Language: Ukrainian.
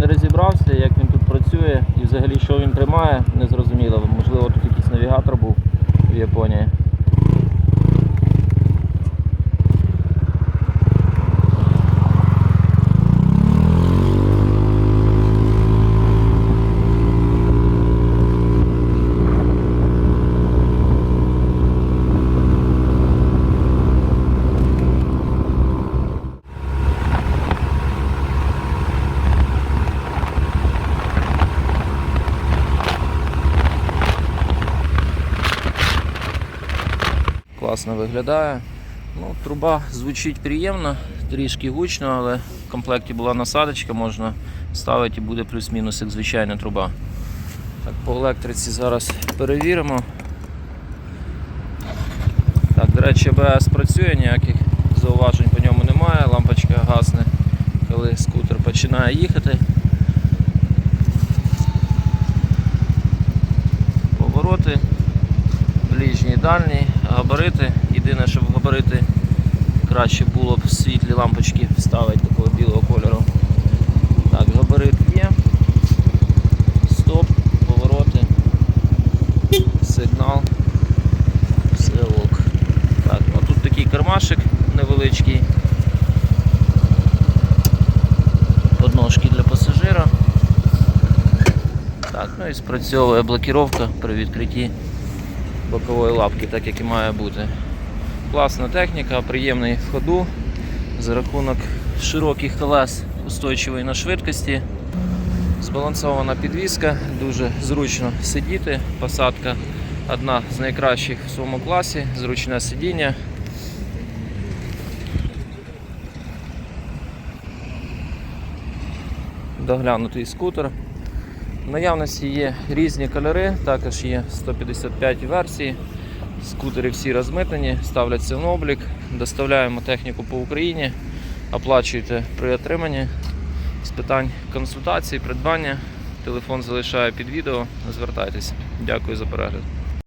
не розібрався, як він тут працює і взагалі що він тримає, не зрозуміло. Можливо, тут якийсь навігатор був в Японії. Класно виглядає. Ну, труба звучить приємно, трішки гучно, але в комплекті була насадочка, можна ставити і буде плюс-мінус як звичайна труба. Так, по електриці зараз перевіримо. Так, до речі, АБС працює, ніяких зауважень по ньому немає, лампочка гасне, коли скутер починає їхати. Повороти, ближній, дальній, габарити. Єдине, щоб габарити краще було б світлі лампочки вставити такого білого кольору. Так, габарит є. Стоп, повороти, сигнал, все ок. Так, ну тут такий кармашик невеличкий. Подножки для пасажира. Так, ну і спрацьовує блокіровка при відкритті бокової лапки, так як і має бути. Класна техніка, приємний в ходу за рахунок широких колес, устойчивий на швидкості. Збалансована підвізка, дуже зручно сидіти. Посадка одна з найкращих в своєму класі, зручне сидіння. Доглянутий скутер. В наявності є різні кольори, також є 155 версії. Скутери всі розмитнені, ставляться на облік, доставляємо техніку по Україні, оплачуєте при отриманні з питань консультації, придбання. Телефон залишаю під відео. Звертайтеся. Дякую за перегляд.